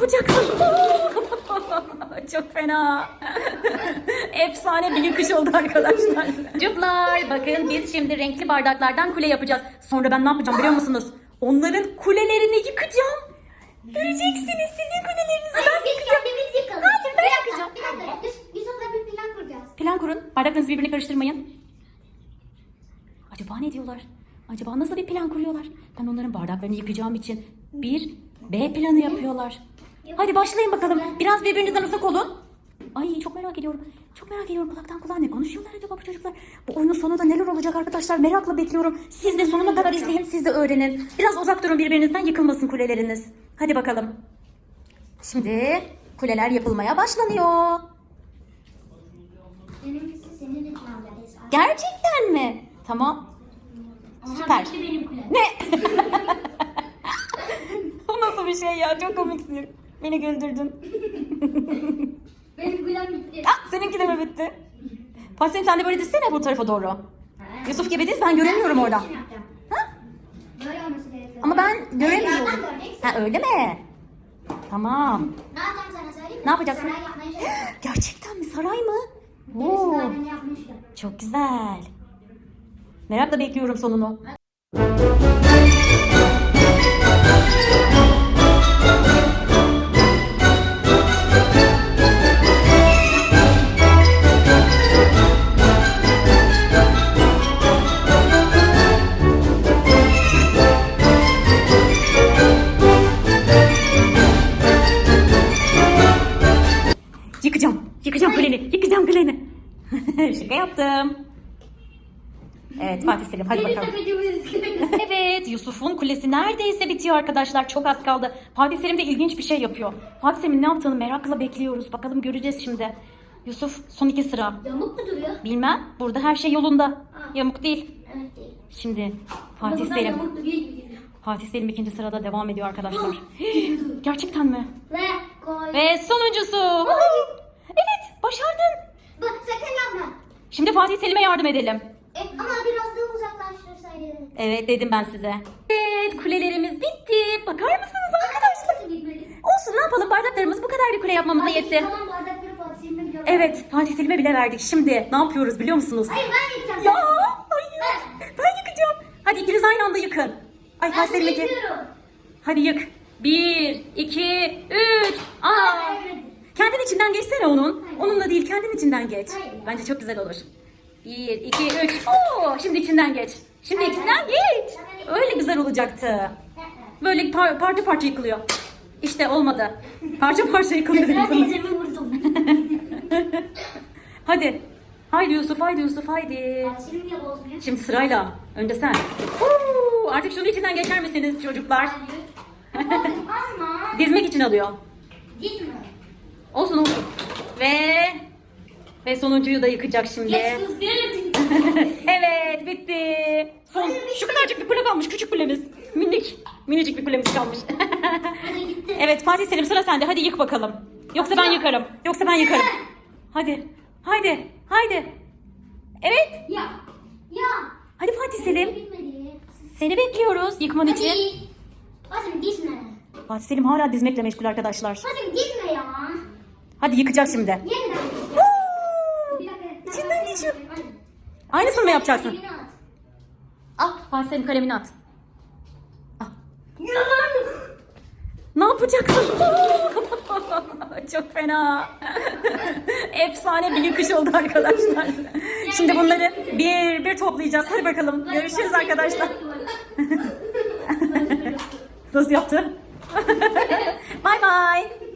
yapacaksın? Çok fena. Efsane bir yıkış oldu arkadaşlar. Çocuklar bakın biz şimdi renkli bardaklardan kule yapacağız. Sonra ben ne yapacağım biliyor musunuz? Onların kulelerini yıkacağım. Göreceksiniz sizin kulelerinizi ben Hayır biz yıkacağım. kendimiz yıkalım. Hayır, ben Bir yapacağım. Bir dakika. Yus- Yusuf'la bir plan kuracağız. Plan kurun. Bardaklarınızı birbirine karıştırmayın. Acaba ne diyorlar? Acaba nasıl bir plan kuruyorlar? Ben onların bardaklarını yıkacağım için bir B planı yapıyorlar. Hadi başlayın bakalım. Biraz birbirinizden uzak olun. Ay çok merak ediyorum. Çok merak ediyorum. Kulaktan kulağa ne konuşuyorlar acaba bu çocuklar? Bu oyunun sonunda neler olacak arkadaşlar? Merakla bekliyorum. Siz de sonuna kadar izleyin. Siz de öğrenin. Biraz uzak durun birbirinizden. Yıkılmasın kuleleriniz. Hadi bakalım. Şimdi kuleler yapılmaya başlanıyor. Benimkisi senin. Gerçekten mi? Tamam. Süper. benim. Ne? Bu nasıl bir şey ya? Çok komiksin. Beni güldürdün. Benim kulem bitti. Ah, seninki de mi bitti? Pasim sen de böyle dizsene bu tarafa doğru. Yusuf gibi diz ben göremiyorum orada. Şunu yapacağım. Ha? Böyle olması gerekiyor. Ama ben Yerden göremiyorum. Ha öyle mi? Tamam. Ne yapacağım sana söyleyeyim mi? Ne yapacaksın? Saray yapmayı. Gerçekten mi? Saray mı? Oo, ben çok güzel. Merakla bekliyorum sonunu. Yaptım. Evet Fatih Selim hadi bakalım. Evet Yusuf'un kulesi neredeyse bitiyor arkadaşlar. Çok az kaldı. Fatih Selim de ilginç bir şey yapıyor. Fatih Selim'in ne yaptığını merakla bekliyoruz. Bakalım göreceğiz şimdi. Yusuf son iki sıra. Yamuk mu duruyor? Bilmem. Burada her şey yolunda. Yamuk değil. Evet değil. Şimdi Fatih Buradan Selim. Fatih Selim ikinci sırada devam ediyor arkadaşlar. Gerçekten mi? Ve koy. Ve sonuncusu. Evet başardın. Bak sakın yapma. Şimdi Fatih Selim'e yardım edelim. E, ama biraz daha uzaklaştırsaydın. Evet dedim ben size. Evet kulelerimiz bitti. Bakar mısınız arkadaşlar? Olsun ne yapalım bardaklarımız bu kadar bir kule yapmamıza Hayır, yetti. Tamam bardakları Fatih Selim'e gidiyorum. Evet Fatih Selim'e bile verdik. Şimdi ne yapıyoruz biliyor musunuz? Hayır ben gideceğim. Ya hayır. Ben yıkacağım. Hadi ikiniz aynı anda yıkın. Ay Ben Fatih Selim'inki. yapıyorum. Hadi yık. Bir, iki, üç. Aa. Evet. Kendin içinden geçsene onun. Hayır. Onunla değil kendin içinden geç. Hayır. Bence çok güzel olur. Bir, iki, üç. Oo, şimdi içinden geç. Şimdi Hayır. içinden geç. Öyle güzel olacaktı. Böyle par- parça parça yıkılıyor. İşte olmadı. Parça parça yıkılıyor. Ben teyzemi vurdum. hadi. Haydi Yusuf, haydi Yusuf, haydi. Bozmuyor? Şimdi sırayla. Önce sen. Oo, artık şunun içinden geçer misiniz çocuklar? Dizmek için alıyor. gitme. Olsun olsun. Ve ve sonuncuyu da yıkacak şimdi. Geç kız gelin. evet bitti. Son şu kadarcık bir kule kalmış küçük kulemiz. Minik minicik bir kulemiz kalmış. Hadi gitti. evet Fatih Selim sıra sende hadi yık bakalım. Yoksa ben yıkarım. Yoksa ben yıkarım. Hadi. Haydi. Haydi. Evet. Ya. Ya. Hadi Fatih Selim. Seni bekliyoruz yıkman için. Hadi. Fatih gitme. Fatih Selim hala dizmekle meşgul arkadaşlar. Fatih gitme ya. Hadi yıkacak şimdi. Yeniden. Bir dakika. İçinden geçiyor. Hadi. Aynısını mı yapacaksın? Elini at. Al Fatih Selim kalemini at. Al. Yalan. Ne yapacaksın? Çok fena. Efsane bir yıkış oldu arkadaşlar. Şimdi bunları bir bir toplayacağız. Hadi bakalım. Görüşürüz arkadaşlar. Nasıl yaptı? Bye bye.